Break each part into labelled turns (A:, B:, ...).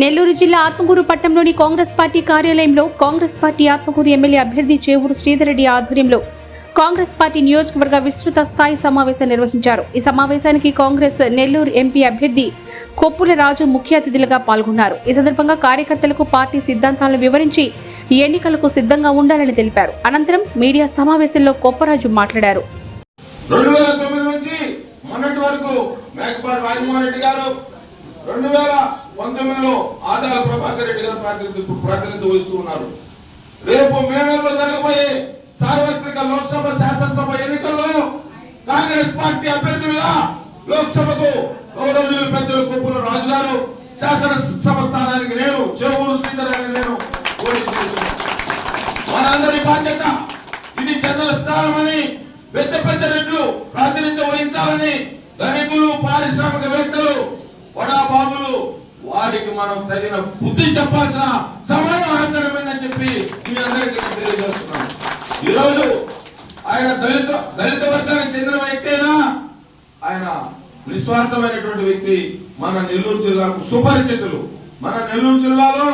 A: నెల్లూరు జిల్లా ఆత్మకూరు పట్టణంలోని కాంగ్రెస్ పార్టీ కార్యాలయంలో కాంగ్రెస్ పార్టీ ఆత్మకూరు ఎమ్మెల్యే అభ్యర్థి చేవూరు శ్రీధర్రెడ్డి ఆధ్వర్యంలో కాంగ్రెస్ పార్టీ నియోజకవర్గ విస్తృత స్థాయి సమావేశం నిర్వహించారు. ఈ సమావేశానికి కాంగ్రెస్ నెల్లూరు ఎంపీ అభ్యర్థి కొప్పుల రాజు ముఖ్య అతిథులుగా పాల్గొన్నారు. ఈ సందర్భంగా కార్యకర్తలకు పార్టీ సిద్ధాంతాలను వివరించి ఎన్నికలకు సిద్ధంగా ఉండాలని తెలిపారు. అనంతరం మీడియా సమావేశంలో కొప్పరాజు మాట్లాడారు.
B: రెండు వేల తొమ్మిది నుంచి మొన్నటి వరకు మేకపాటి రాజమోహన్ రెడ్డి గారు రెండు వేల పంతొమ్మిదిలో ఆదాల ప్రభాకర్ రెడ్డి గారు ప్రాతినిధ్యం ప్రాతినిధ్యం వహిస్తూ ఉన్నారు. రేపు మే నెలలో జరగబోయే సార్వత్రిక లోక్సభ శాసనసభ ఎన్నికల్లో కాంగ్రెస్ పార్టీ అభ్యర్థులుగా లోక్సభకు గౌరవనీయులు పెద్దలు కుప్పల రాజు గారు శాసనసభ స్థానానికి నేను చెవులు శ్రీధర్ అని నేను పోటీ మనందరి బాధ్యత ఇది జనరల్ స్థానమని పెద్ద పెద్ద రెడ్లు ప్రాతినిధ్యం వహించాలని ధనికులు పారిశ్రామికవేత్తలు వడాబాబులు వారికి మనం తగిన బుద్ధి చెప్పాల్సిన సమయం అవసరమైందని చెప్పి మీ అందరికీ నేను తెలియజేస్తున్నాను. ఈరోజు ఆయన దళిత దళిత వర్గానికి చెందిన వ్యక్తేనా? ఆయన నిస్వార్థమైనటువంటి వ్యక్తి మన నెల్లూరు జిల్లాకు సుపరిచితులు. మన నెల్లూరు జిల్లాలో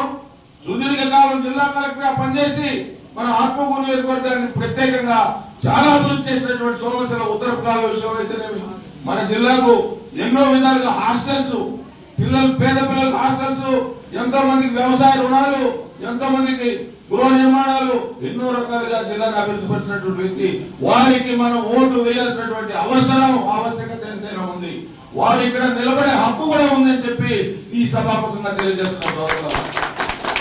B: సుదీర్ఘకాలం జిల్లా కలెక్టర్ పనిచేసి మన ఆత్మకూరు నియోజకవర్గాన్ని ప్రత్యేకంగా చాలా అభివృద్ధి చేసినటువంటి సోమశల ఉత్తర కాల విషయంలో అయితేనేమి మన జిల్లాకు ఎన్నో విధాలుగా హాస్టల్స్ పిల్లలు పేద పిల్లలకు హాస్టల్స్ ఎంతో మందికి వ్యవసాయ రుణాలు ఎంతో మందికి గృహ నిర్మాణాలు ఎన్నో రకాలుగా జిల్లాను అభివృద్ధి వ్యక్తి. వారికి మనం ఓటు వేయాల్సినటువంటి అవసరం ఆవశ్యకత ఎంతైనా ఉంది. వారు ఇక్కడ నిలబడే హక్కు కూడా ఉందని చెప్పి ఈ సభాముఖంగా తెలియజేస్తున్న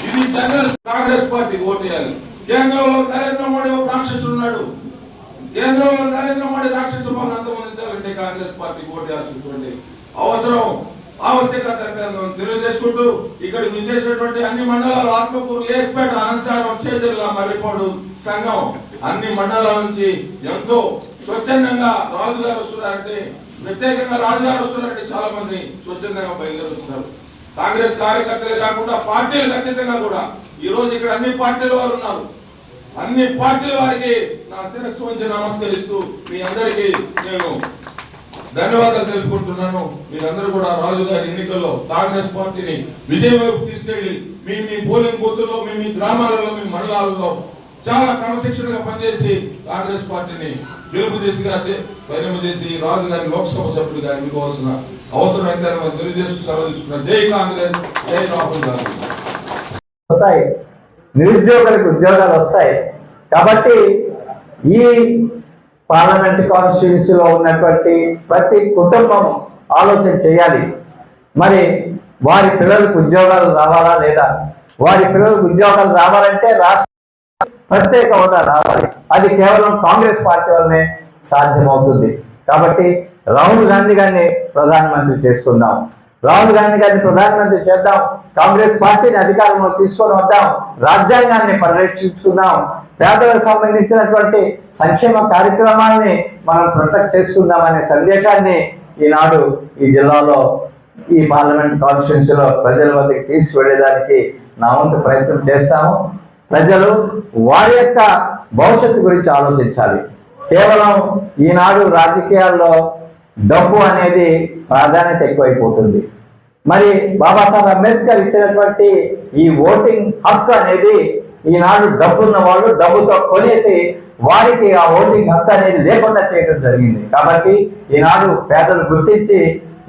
B: ఇది జనరల్ కాంగ్రెస్ పార్టీ ఓటేయాలి కేంద్రంలో నరేంద్ర మోడీ ఒక రాక్షసుడు ఉన్నాడు. కేంద్రంలో నరేంద్ర మోడీ రాక్షస పాలన అంతమొందించాలంటే కాంగ్రెస్ పార్టీ ఓటేయాల్సినటువంటి అవసరం ఆవశ్యకత తెలియజేసుకుంటూ ఇక్కడ విచ్చేసినటువంటి అన్ని మండలాలు ఆత్మకూరు లేసిపేట అనంతసారం చేజర్ల మర్రిపాడు సంఘం అన్ని మండలాల నుంచి ఎంతో స్వచ్ఛందంగా రాజు గారు వస్తున్నారంటే ప్రత్యేకంగా రాజు గారు వస్తున్నారంటే చాలా మంది స్వచ్ఛందంగా బయలుదేరుతున్నారు. కాంగ్రెస్ కార్యకర్తలే కాకుండా పార్టీలకు అతీతంగా కూడా ఈ రోజు ఇక్కడ అన్ని పార్టీల వారు ఉన్నారు. అన్ని పార్టీల వారికి నా శిరస్సు వంచి నమస్కరిస్తూ మీ అందరికీ నేను ధన్యవాదాలు తెలుపుకుంటున్నాను. మీరందరూ కూడా రాజు గారి ఎన్నికల్లో కాంగ్రెస్ పార్టీని విజయం వైపు తీసుకెళ్ళి మీ మీ పోలింగ్ బూత్లో మీ మీ గ్రామాలలో మీ మండలాలలో చాలా క్రమశిక్షణగా పనిచేసి కాంగ్రెస్ పార్టీని గెలుపు దిశగా పరిణమ చేసి రాజు గారి లోక్సభ సభ్యుడిగా ఎన్నుకోవాల్సిన అవసరం అయితే తెలియజేస్తూ సెలవు తీసుకున్న జై కాంగ్రెస్ జై రాహుల్ గాంధీ.
C: నిరుద్యోగులకు ఉద్యోగాలు వస్తాయి. కాబట్టి ఈ పార్లమెంట్ కాన్స్టిట్యున్సీలో ఉన్నటువంటి ప్రతి కుటుంబం ఆలోచన చేయాలి. మరి వారి పిల్లలకు ఉద్యోగాలు రావాలా లేదా? వారి పిల్లలకు ఉద్యోగాలు రావాలంటే రాష్ట్ర ప్రత్యేక హోదా రావాలి. అది కేవలం కాంగ్రెస్ పార్టీ వల్లనే సాధ్యమవుతుంది. కాబట్టి రాహుల్ గాంధీ గారిని ప్రధానమంత్రి చేసుకుందాం. రాహుల్ గాంధీ గారిని ప్రధానమంత్రి చేద్దాం. కాంగ్రెస్ పార్టీని అధికారంలో తీసుకొని వద్దాం. రాజ్యాంగాన్ని పరిరక్షించుకుందాం. పేదలకు సంబంధించినటువంటి సంక్షేమ కార్యక్రమాల్ని మనం ప్రొటెక్ట్ చేసుకుందాం అనే సందేశాన్ని ఈనాడు ఈ జిల్లాలో ఈ పార్లమెంట్ కాన్స్టిట్యున్సీలో ప్రజల వద్దకు తీసుకువెళ్ళేదానికి నా వంతు ప్రయత్నం చేస్తాము. ప్రజలు వారి యొక్క భవిష్యత్తు గురించి ఆలోచించాలి. కేవలం ఈనాడు రాజకీయాల్లో డబ్బు అనేది ప్రాధాన్యత ఎక్కువైపోతుంది. మరి బాబాసాహెబ్ అంబేద్కర్ ఇచ్చినటువంటి ఈ ఓటింగ్ హక్కు అనేది ఈనాడు డబ్బున్న వాళ్ళు డబ్బుతో కొనేసి వారికి ఆ ఓటింగ్ హక్కు అనేది లేకుండా చేయడం జరిగింది. కాబట్టి ఈనాడు పేదలు గుర్తించి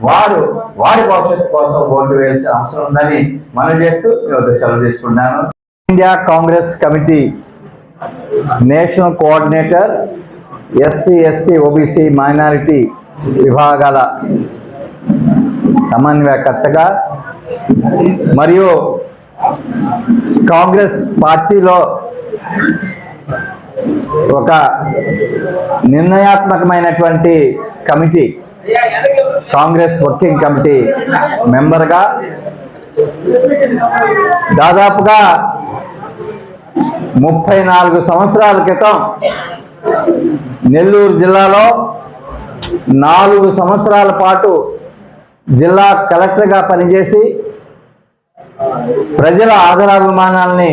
C: వారు వారి భవిష్యత్తు కోసం ఓటు వేయాల్సిన అవసరం ఉందని మనం చేస్తూ మీ సెలవు తీసుకున్నాను India Congress committee national coordinator SC ST OBC minority విభాగాల సమన్వయకర్తగా మరియు కాంగ్రెస్ పార్టీలో ఒక నిర్ణయాత్మకమైనటువంటి కమిటీ కాంగ్రెస్ వర్కింగ్ కమిటీ మెంబర్గా దాదాపుగా ముప్పై నాలుగు సంవత్సరాల క్రితం నెల్లూరు జిల్లాలో నాలుగు సంవత్సరాల పాటు జిల్లా కలెక్టర్గా పనిచేసి ప్రజల ఆదరాభిమానాల్ని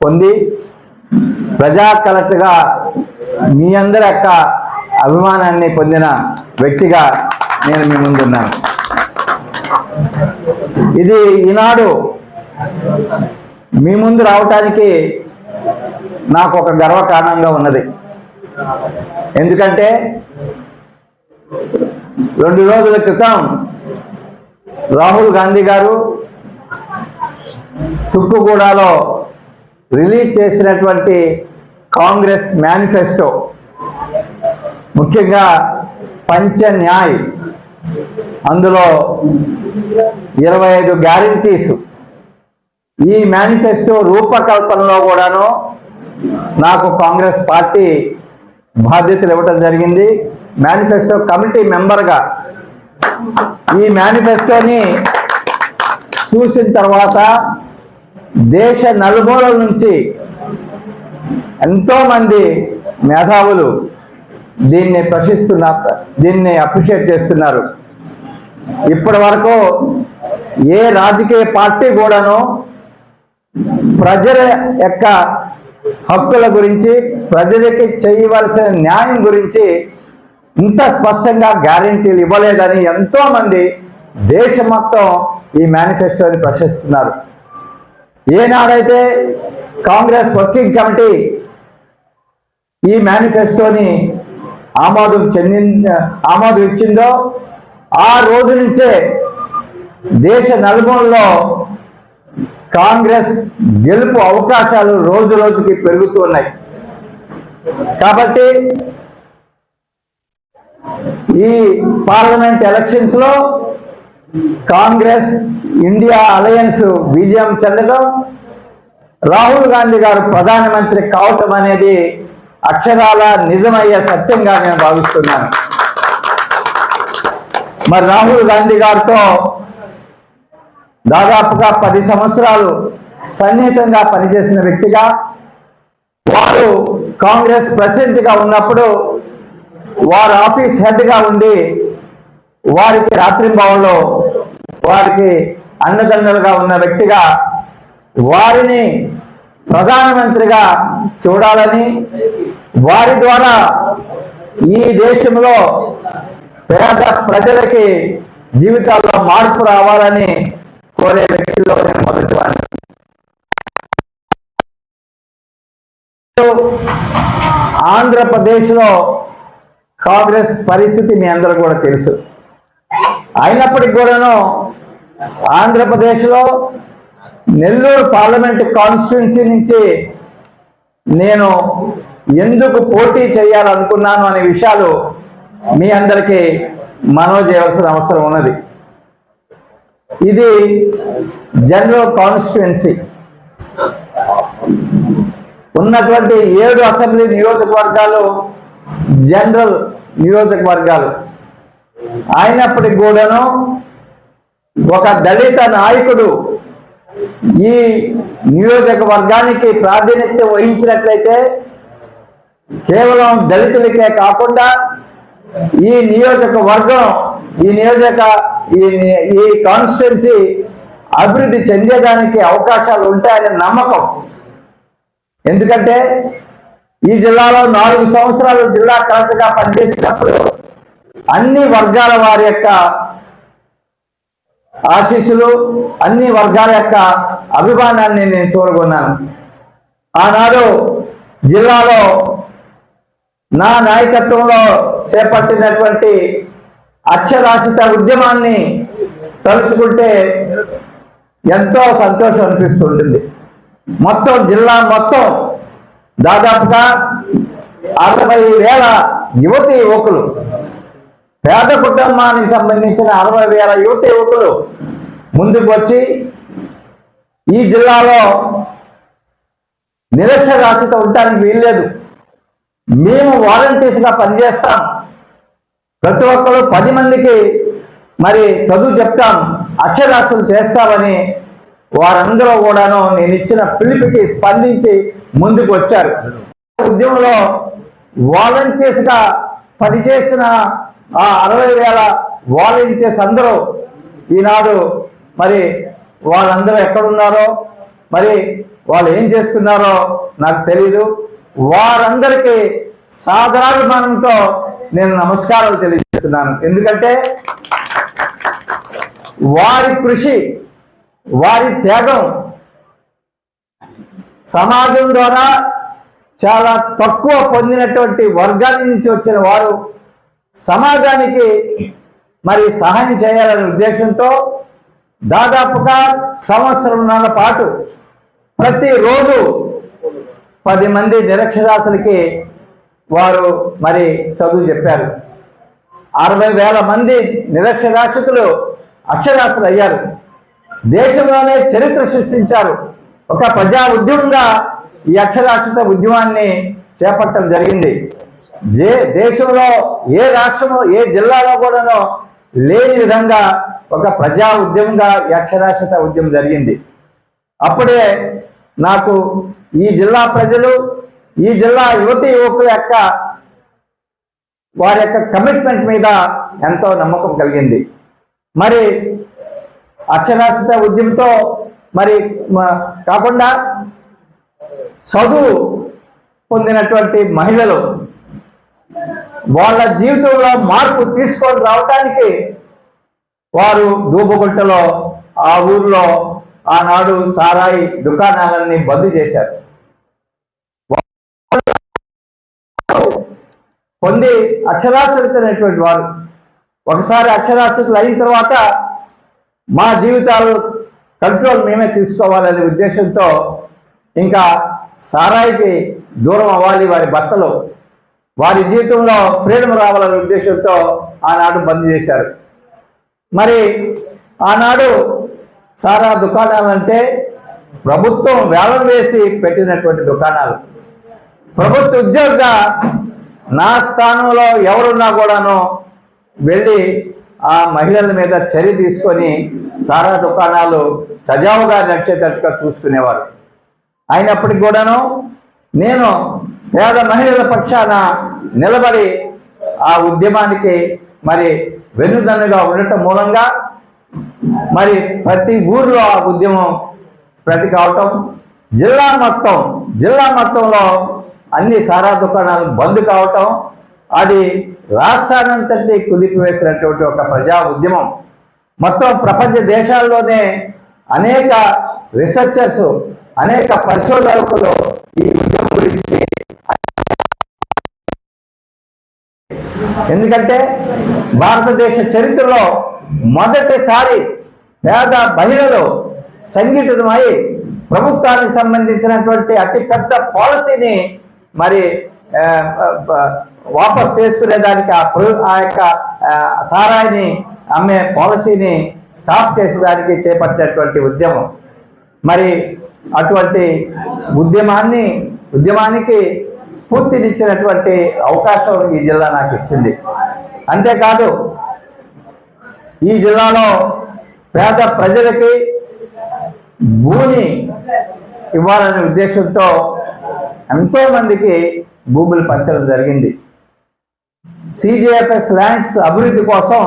C: పొంది ప్రజా కలెక్టర్గా మీ అందరి యొక్క అభిమానాన్ని పొందిన వ్యక్తిగా నేను మీ ముందున్నాను. ఇది ఈనాడు మీ ముందు రావటానికి నాకు ఒక గర్వకారణంగా ఉన్నది. ఎందుకంటే రెండు రోజుల క్రితం రాహుల్ గాంధీ గారు తుక్కుగూడలో రిలీజ్ చేసినటువంటి కాంగ్రెస్ మేనిఫెస్టో ముఖ్యంగా పంచ న్యాయ్ అందులో ఇరవై ఐదు గ్యారంటీస్. ఈ మేనిఫెస్టో రూపకల్పనలో కూడాను నాకు కాంగ్రెస్ పార్టీ బాధ్యతలు ఇవ్వటం జరిగింది. మేనిఫెస్టో కమిటీ మెంబర్గా ఈ మేనిఫెస్టోని చూసిన తర్వాత దేశ నలుమూలల నుంచి ఎంతోమంది మేధావులు దీన్ని ప్రశ్నిస్తున్న దీన్ని అప్రిషియేట్ చేస్తున్నారు. ఇప్పటి వరకు ఏ రాజకీయ పార్టీ కూడాను ప్రజల యొక్క హక్కుల గురించి ప్రజలకి చేయవలసిన న్యాయం గురించి ఇంత స్పష్టంగా గ్యారంటీలు ఇవ్వలేదని ఎంతోమంది దేశం మొత్తం ఈ మేనిఫెస్టోని ప్రశ్నిస్తున్నారు. ఏనాడైతే కాంగ్రెస్ వర్కింగ్ కమిటీ ఈ మేనిఫెస్టోని ఆమోదం చెంది ఆమోదం ఇచ్చిందో ఆ రోజు నుంచే దేశ నలుమూలలో కాంగ్రెస్ గెలుపు అవకాశాలు రోజు రోజుకి పెరుగుతూ ఉన్నాయి. కాబట్టి ఈ పార్లమెంట్ ఎలక్షన్స్లో కాంగ్రెస్ ఇండియా అలయన్స్ విజయం చెందడం రాహుల్ గాంధీ గారు ప్రధానమంత్రి కావటం అనేది అక్షరాల నిజమయ్యే సత్యంగా నేను భావిస్తున్నాను. మరి రాహుల్ గాంధీ గారితో దాదాపుగా పది సంవత్సరాలు సన్నిహితంగా పనిచేసిన వ్యక్తిగా వారు కాంగ్రెస్ ప్రసిద్ధిగా ఉన్నప్పుడు వారు ఆఫీస్ హెడ్గా ఉండి వారికి రాత్రింబావుల్లో వారికి అన్నదండలుగా ఉన్న వ్యక్తిగా వారిని ప్రధానమంత్రిగా చూడాలని వారి ద్వారా ఈ దేశంలో పేద ప్రజలకి జీవితాల్లో మార్పు రావాలని కోరే వ్యక్తిలో నేను మొదటివాడిని ఆంధ్రప్రదేశ్లో కాంగ్రెస్ పరిస్థితి మీ అందరూ కూడా తెలుసు. అయినప్పటికీ కూడాను ఆంధ్రప్రదేశ్లో నెల్లూరు పార్లమెంట్ కాన్స్టిట్యున్సీ నుంచి నేను ఎందుకు పోటీ చేయాలనుకున్నాను అనే విషయాలు మీ అందరికీ మనవి చేయవలసిన అవసరం ఉన్నది. ఇది జనరల్ కాన్స్టిట్యున్సీ. ఉన్నటువంటి ఏడు అసెంబ్లీ నియోజకవర్గాలు జనరల్ నియోజకవర్గాలు. అయినప్పటికి కూడాను ఒక దళిత నాయకుడు ఈ నియోజకవర్గానికి ప్రాతినిధ్యం వహించినట్లయితే కేవలం దళితులకే కాకుండా ఈ నియోజకవర్గం ఈ నియోజక ఈ ఈ కాన్స్టిట్యున్సీ అభివృద్ధి చెందేదానికి అవకాశాలు ఉంటాయనే నమ్మకం. ఎందుకంటే ఈ జిల్లాలో నాలుగు సంవత్సరాలు జిల్లా కలెక్టర్గా పనిచేసినప్పుడు అన్ని వర్గాల వారి యొక్క ఆశీస్సులు అన్ని వర్గాల యొక్క అభిమానాన్ని నేను చూడగొన్నాను. ఆనాడు జిల్లాలో నా నాయకత్వంలో చేపట్టినటువంటి అక్షరాస్యత ఉద్యమాన్ని తలుచుకుంటే ఎంతో సంతోషం అనిపిస్తుంటుంది. మొత్తం జిల్లా మొత్తం దాదాపుగా అరవై వేల యువతి యువకులు పేద కుటుంబానికి సంబంధించిన అరవై వేల యువత యువకులు ముందుకు వచ్చి ఈ జిల్లాలో నిరక్షరాస్యత ఉండడానికి వీల్లేదు. మేము వాలంటీర్స్గా పనిచేస్తాం. ప్రతి ఒక్కరు పది మందికి మరి చదువు చెప్తాం అక్షరాస్యులు చేస్తామని వారందరూ కూడాను నేను ఇచ్చిన పిలుపుకి స్పందించి ముందుకు వచ్చారు ఉద్యమంలో వాలంటీర్స్గా పనిచేసిన ఆ అరవై వేల వాలంటీర్స్ అందరూ ఈనాడు మరి వాళ్ళందరూ ఎక్కడున్నారో మరి వాళ్ళు ఏం చేస్తున్నారో నాకు తెలీదు. వారందరికీ సాదరాభిమానంతో నేను నమస్కారాలు తెలియజేస్తున్నాను. ఎందుకంటే వారి కృషి వారి త్యాగం సమాజం ద్వారా చాలా తక్కువ పొందినటువంటి వర్గాల నుంచి వచ్చిన వారు సమాజానికి మరి సహాయం చేయాలనే ఉద్దేశంతో దాదాపుగా సంవత్సరంన్నర పాటు ప్రతిరోజు పది మంది నిరక్షరాసులకి వారు మరి చదువు చెప్పారు. అరవై వేల మంది నిరక్షరాస్యతులు అక్షరాస్యులు అయ్యారు. దేశంలోనే చరిత్ర సృష్టించారు. ఒక ప్రజా ఉద్యమంగా ఈ అక్షరాస్యత ఉద్యమాన్ని చేపట్టడం జరిగింది. జే దేశంలో ఏ రాష్ట్రంలో ఏ జిల్లాలో కూడానో లేని విధంగా ఒక ప్రజా ఉద్యమంగా ఈ అక్షరాస్యత ఉద్యమం జరిగింది. అప్పుడే నాకు ఈ జిల్లా ప్రజలు ఈ జిల్లా యువతి యువకుల యొక్క వారి యొక్క కమిట్మెంట్ మీద ఎంతో నమ్మకం కలిగింది. మరి అక్షరాస్యత ఉద్యమంతో మరి మ- కాకుండా చదువు పొందినటువంటి మహిళలు వాళ్ళ జీవితంలో మార్పు తీసుకొని రావటానికి వారు దూబగుంటలో ఆ ఊర్లో ఆనాడు సారాయి దుకాణాలన్నీ బంద్ చేశారు. పొంది అక్షరాస్యతమైనటువంటి వారు. ఒకసారి అక్షరాస్యతలు అయిన తర్వాత మా జీవితాలు కంట్రోల్ మేమే తీసుకోవాలనే ఉద్దేశంతో ఇంకా సారాయికి దూరం అవ్వాలి వారి భర్తలు వారి జీవితంలో ఫ్రీడమ్ రావాలనే ఉద్దేశంతో ఆనాడు బంద్ చేశారు. మరి ఆనాడు సారా దుకాణాలంటే ప్రభుత్వం వేలం వేసి పెట్టినటువంటి దుకాణాలు. ప్రభుత్వ ఉద్యోగ నా స్థానంలో ఎవరున్నా కూడాను వెళ్ళి ఆ మహిళల మీద చర్య తీసుకొని సారా దుకాణాలు సజావుగా నడిచేటట్టుగా చూసుకునేవారు. అయినప్పటికి కూడాను నేను పేద మహిళల పక్షాన నిలబడి ఆ ఉద్యమానికి మరి వెన్నుదన్నుగా ఉండటం మూలంగా మరి ప్రతి ఊర్లో ఆ ఉద్యమం స్ప్రెడ్ కావటం జిల్లా మొత్తం జిల్లా మొత్తంలో అన్ని సారా దుకాణాలు బంద్ కావటం అది రాష్ట్రానంతటి కుదిపివేసినటువంటి ఒక ప్రజా ఉద్యమం. మొత్తం ప్రపంచ దేశాల్లోనే అనేక రీసెర్చర్స్ అనేక పరిశోధకులు ఈ ఉద్యమం గురించి ఎందుకంటే భారతదేశ చరిత్రలో మొదటిసారి పేద మహిళలు సంఘటితమై ప్రభుత్వానికి సంబంధించినటువంటి అతి పెద్ద పాలసీని మరి వాపస్ చేసుకునేదానికి ఆ ప్ర- ఆ యొక్క సారాయిని అమ్మే పాలసీని స్టాప్ చేసేదానికి చేపట్టినటువంటి ఉద్యమం. మరి అటువంటి ఉద్యమాన్ని ఉద్యమానికి స్ఫూర్తినిచ్చినటువంటి అవకాశం ఈ జిల్లా నాకు ఇచ్చింది. అంతేకాదు ఈ జిల్లాలో పేద ప్రజలకి భూమి ఇవ్వాలనే ఉద్దేశంతో ఎంతోమందికి భూములు పంచడం జరిగింది. సిజిఎఫ్ఎస్ ల్యాండ్స్ అభివృద్ధి కోసం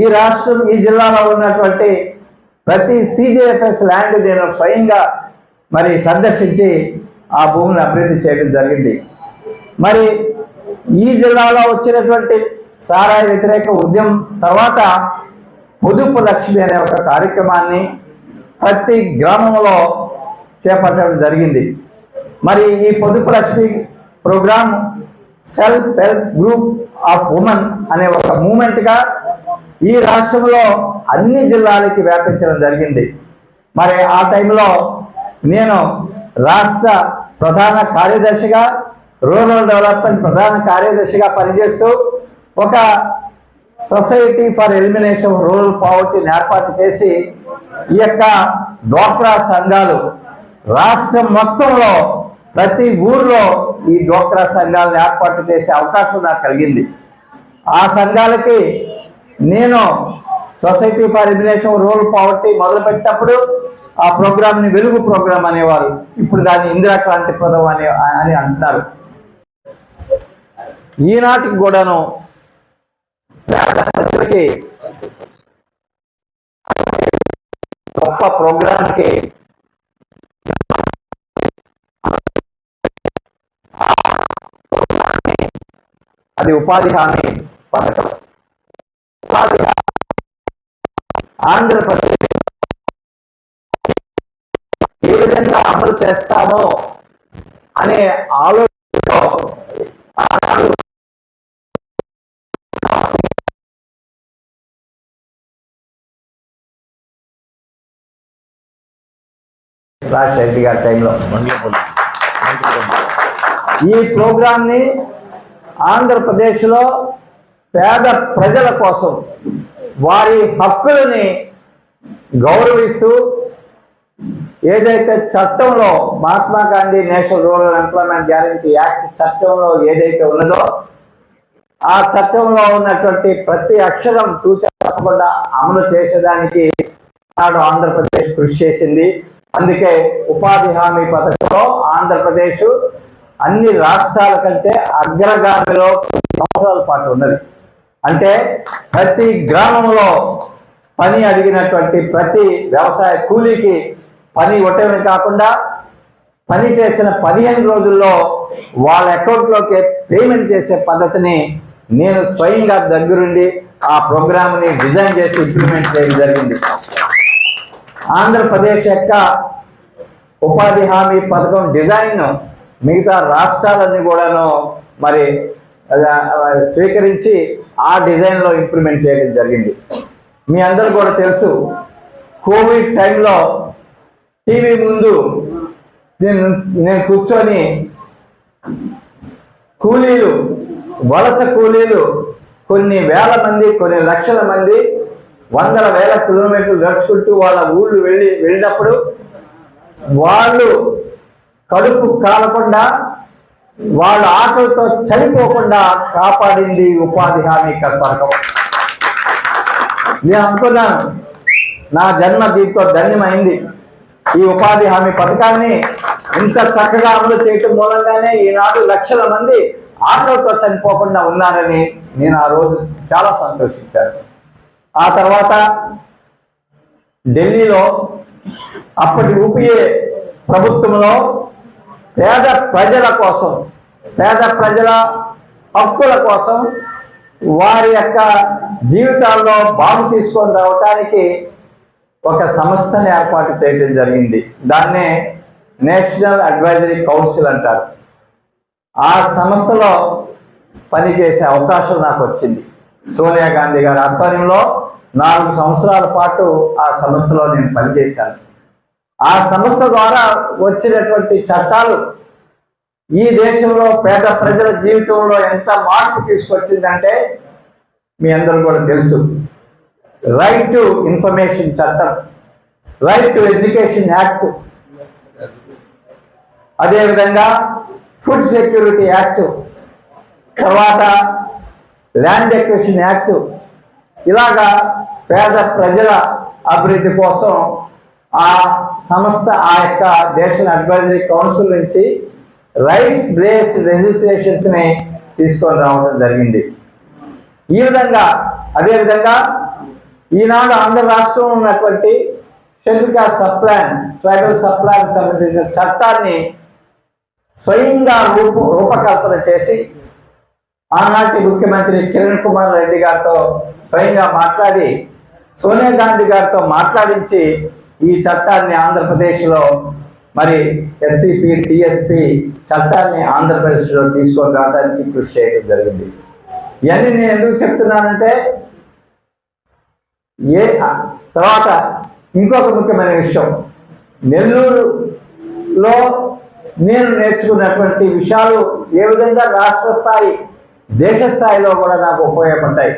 C: ఈ రాష్ట్రం ఈ జిల్లాలో ఉన్నటువంటి ప్రతి సిజిఎఫ్ఎస్ ల్యాండ్ నేను స్వయంగా మరి సందర్శించి ఆ భూమిని అభివృద్ధి చేయడం జరిగింది. మరి ఈ జిల్లాలో వచ్చినటువంటి సారాయి వ్యతిరేక ఉద్యమం తర్వాత పొదుపు లక్ష్మి అనే ఒక కార్యక్రమాన్ని ప్రతి గ్రామంలో చేపట్టడం జరిగింది. మరి ఈ Podupu Lakshmi programme self help group of women అనే ఒక మూమెంట్గా ఈ రాష్ట్రంలో అన్ని జిల్లాలకి వ్యాపించడం జరిగింది. మరి ఆ టైంలో నేను రాష్ట్ర ప్రధాన కార్యదర్శిగా రూరల్ డెవలప్మెంట్ ప్రధాన కార్యదర్శిగా పనిచేస్తూ ఒక సొసైటీ ఫర్ ఎలిమినేషన్ రూరల్ పావర్టీని ఏర్పాటు చేసి ఈ యొక్క డ్వాక్రా సంఘాలు రాష్ట్రం మొత్తంలో ప్రతి ఊర్లో ఈ డ్వాక్రా సంఘాలను ఏర్పాటు చేసే అవకాశం నాకు కలిగింది. ఆ సంఘాలకి నేను society for elimination rural poverty మొదలుపెట్టినప్పుడు ఆ ప్రోగ్రామ్ని వెలుగు ప్రోగ్రామ్ అనేవారు. ఇప్పుడు దాన్ని ఇందిరా క్రాంతి పదం అనే అని అంటున్నారు. ఈనాటికి కూడాను గొప్ప ప్రోగ్రాంకి అది ఉపాధి హామీ పథకం. ఉపాధి ఆంధ్రప్రదేశ్ ఏ విధంగా అమలు చేస్తామో అనే ఆలోచనతో రాజశేఖర గారి టైంలో. ఈ ప్రోగ్రాంని ఆంధ్రప్రదేశ్లో పేద ప్రజల కోసం వారి హక్కులని గౌరవిస్తూ ఏదైతే చట్టంలో Mahatma Gandhi national rural employment guarantee act చట్టంలో ఏదైతే ఉన్నదో ఆ చట్టంలో ఉన్నటువంటి ప్రతి అక్షరం తూచకుండా అమలు చేసేదానికి నాడు ఆంధ్రప్రదేశ్ కృషి చేసింది. అందుకే ఉపాధి హామీ పథకంలో ఆంధ్రప్రదేశ్ అన్ని రాష్ట్రాల కంటే అగ్రగామిలో సంవత్సరాల పాటు ఉన్నది. అంటే ప్రతి గ్రామంలో పని అడిగినటువంటి ప్రతి వ్యవసాయ కూలీకి పని ఇవ్వటమే కాకుండా పని చేసిన పదిహేను రోజుల్లో వాళ్ళ అకౌంట్లోకి పేమెంట్ చేసే పద్ధతిని నేను స్వయంగా దగ్గరుండి ఆ ప్రోగ్రామ్ని డిజైన్ చేసి ఇంప్లిమెంట్ చేయడం జరిగింది. ఆంధ్రప్రదేశ్ యొక్క ఉపాధి హామీ పథకం డిజైన్ మిగతా రాష్ట్రాలన్నీ కూడాను మరి స్వీకరించి ఆ డిజైన్లో ఇంప్లిమెంట్ చేయడం జరిగింది. మీ అందరూ కూడా తెలుసు కోవిడ్ టైంలో టీవీ ముందు నేను నేను కూర్చొని కూలీలు వలస కూలీలు కొన్ని వేల మంది కొన్ని లక్షల మంది వందల వేల కిలోమీటర్లు నడుచుకుంటూ వాళ్ళ ఊళ్ళు వెళ్ళి వెళ్ళినప్పుడు వాళ్ళు కడుపు కాలకుండా వాళ్ళ ఆకలితో చనిపోకుండా కాపాడింది ఉపాధి హామీ పథకం నేను అనుకున్నాను నా జన్మ దీంతో ధన్యమైంది. ఈ ఉపాధి హామీ పథకాన్ని ఇంత చక్కగా అమలు చేయటం మూలంగానే ఈనాడు లక్షల మంది ఆకలితో చనిపోకుండా ఉన్నారని నేను ఆ రోజు చాలా సంతోషించాను. ఆ తర్వాత ఢిల్లీలో అప్పటి యూపీఏ ప్రభుత్వంలో పేద ప్రజల కోసం పేద ప్రజల హక్కుల కోసం వారి యొక్క జీవితాల్లో బాగు తీసుకొని రావటానికి ఒక సంస్థని ఏర్పాటు చేయడం జరిగింది. దాన్నే నేషనల్ అడ్వైజరీ కౌన్సిల్ అంటారు. ఆ సంస్థలో పనిచేసే అవకాశం నాకు వచ్చింది. సోనియా గాంధీ గారి ఆధ్వర్యంలో నాలుగు సంవత్సరాల పాటు ఆ సంస్థలో నేను పనిచేశాను. ఆ సంస్థ ద్వారా వచ్చినటువంటి చట్టాలు ఈ దేశంలో పేద ప్రజల జీవితంలో ఎంత మార్పు తీసుకొచ్చిందంటే మీ అందరూ కూడా తెలుసు. రైట్ టు ఇన్ఫర్మేషన్ చట్టం. రైట్ టు ఎడ్యుకేషన్ యాక్ట్ అదేవిధంగా ఫుడ్ సెక్యూరిటీ యాక్ట్ తర్వాత ల్యాండ్ ఎక్విషన్ యాక్ట్ ఇలాగా పేద ప్రజల అభివృద్ధి కోసం ఆ సంస్థ ఆ యొక్క నేషనల్ అడ్వైజరీ కౌన్సిల్ నుంచి రైట్స్ బేస్ లెజిస్లేషన్స్ని తీసుకొని రావడం జరిగింది. ఈ విధంగా అదేవిధంగా ఈనాడు ఆంధ్ర రాష్ట్రంలో ఉన్నటువంటి schedule caste subplan tribal subplan సంబంధించిన చట్టాన్ని స్వయంగా రూప రూపకల్పన చేసి ఆనాటి ముఖ్యమంత్రి కిరణ్ కుమార్ రెడ్డి గారితో స్వయంగా మాట్లాడి సోనియా గాంధీ గారితో మాట్లాడించి ఈ చట్టాన్ని ఆంధ్రప్రదేశ్లో మరి ఎస్సిపి టిఎస్పి చట్టాన్ని ఆంధ్రప్రదేశ్లో తీసుకొని రావడానికి కృషి చేయడం జరిగింది. ఇవన్నీ నేను ఎందుకు చెప్తున్నానంటే ఏ తర్వాత ఇంకొక ముఖ్యమైన విషయం. నెల్లూరులో నేను నేర్చుకున్నటువంటి విషయాలు ఏ విధంగా రాష్ట్ర స్థాయి దేశ స్థాయిలో కూడా నాకు ఉపయోగపడ్డాయి.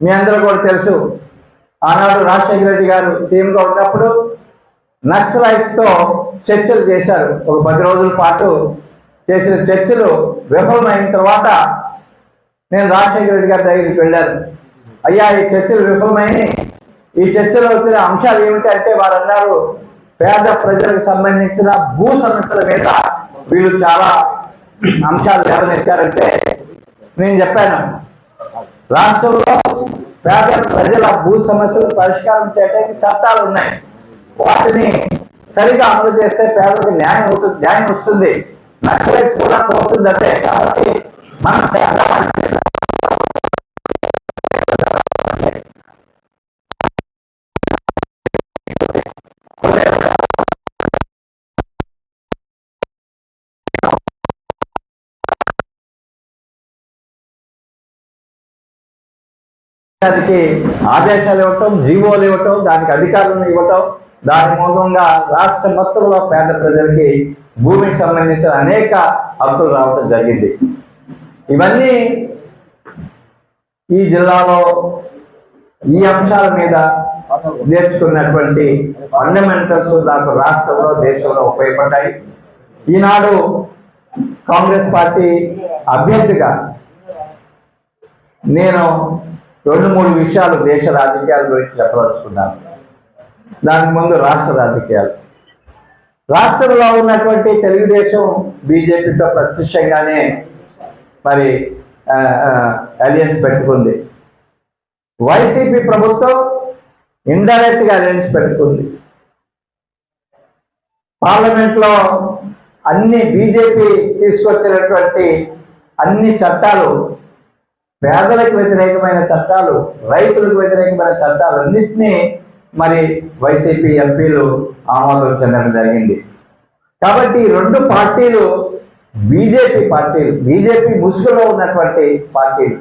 C: మీ అందరూ కూడా తెలుసు ఆనాడు రాజశేఖర రెడ్డి గారు సీఎంగా ఉన్నప్పుడు నక్సలైట్స్తో చర్చలు చేశారు. ఒక పది రోజుల పాటు చేసిన చర్చలు విఫలమైన తర్వాత నేను రాజశేఖర రెడ్డి గారి దగ్గరికి వెళ్ళాను. అయ్యా ఈ చర్చలు విఫలమైనవి ఈ చర్చలో వచ్చిన అంశాలు ఏమిటంటే వారు అన్నారు పేద ప్రజలకు సంబంధించిన భూ సమస్యల మీద వీళ్ళు చాలా అంశాలు లేవనెత్తారంటే నేను చెప్పాను. రాష్ట్రంలో పేద ప్రజల భూ సమస్యలు పరిష్కారం చేయడానికి చట్టాలు ఉన్నాయి. వాటిని సరిగా అమలు చేస్తే పేదలకు న్యాయం అవుతుంది న్యాయం వస్తుంది. నక్సలైట్స్ కూడా పోతుంది అదే కాబట్టి మనం చట్టాలు దానికి ఆదేశాలు ఇవ్వటం జీవోలు ఇవ్వటం దానికి అధికారులను ఇవ్వటం దాని మూలంగా రాష్ట్ర మొత్తంలో పేద ప్రజలకి భూమికి సంబంధించిన అనేక హక్కులు రావటం జరిగింది. ఇవన్నీ ఈ జిల్లాలో ఈ అంశాల మీద నేర్చుకున్నటువంటి ఫండమెంటల్స్ నాకు రాష్ట్రంలో దేశంలో ఉపయోగపడ్డాయి. ఈనాడు కాంగ్రెస్ పార్టీ అభ్యర్థిగా నేను రెండు మూడు విషయాలు దేశ రాజకీయాల గురించి చెప్పదలుచుకున్నాను దానికి ముందు రాష్ట్ర రాజకీయాలు. రాష్ట్రంలో ఉన్నటువంటి తెలుగుదేశం బీజేపీతో ప్రత్యక్షంగానే మరి అలియన్స్ పెట్టుకుంది. వైసీపీ ప్రభుత్వం ఇండైరెక్ట్గా అలియన్స్ అలయన్స్ పెట్టుకుంది. పార్లమెంట్లో అన్ని బీజేపీ తీసుకొచ్చినటువంటి అన్ని చట్టాలు పేదలకు వ్యతిరేకమైన చట్టాలు రైతులకు వ్యతిరేకమైన చట్టాలు అన్నింటినీ మరి వైసీపీ ఎంపీలు ఆమోదం చెందడం జరిగింది. కాబట్టి రెండు పార్టీలు బీజేపీ పార్టీలు బీజేపీ ముసుగులో ఉన్నటువంటి పార్టీలు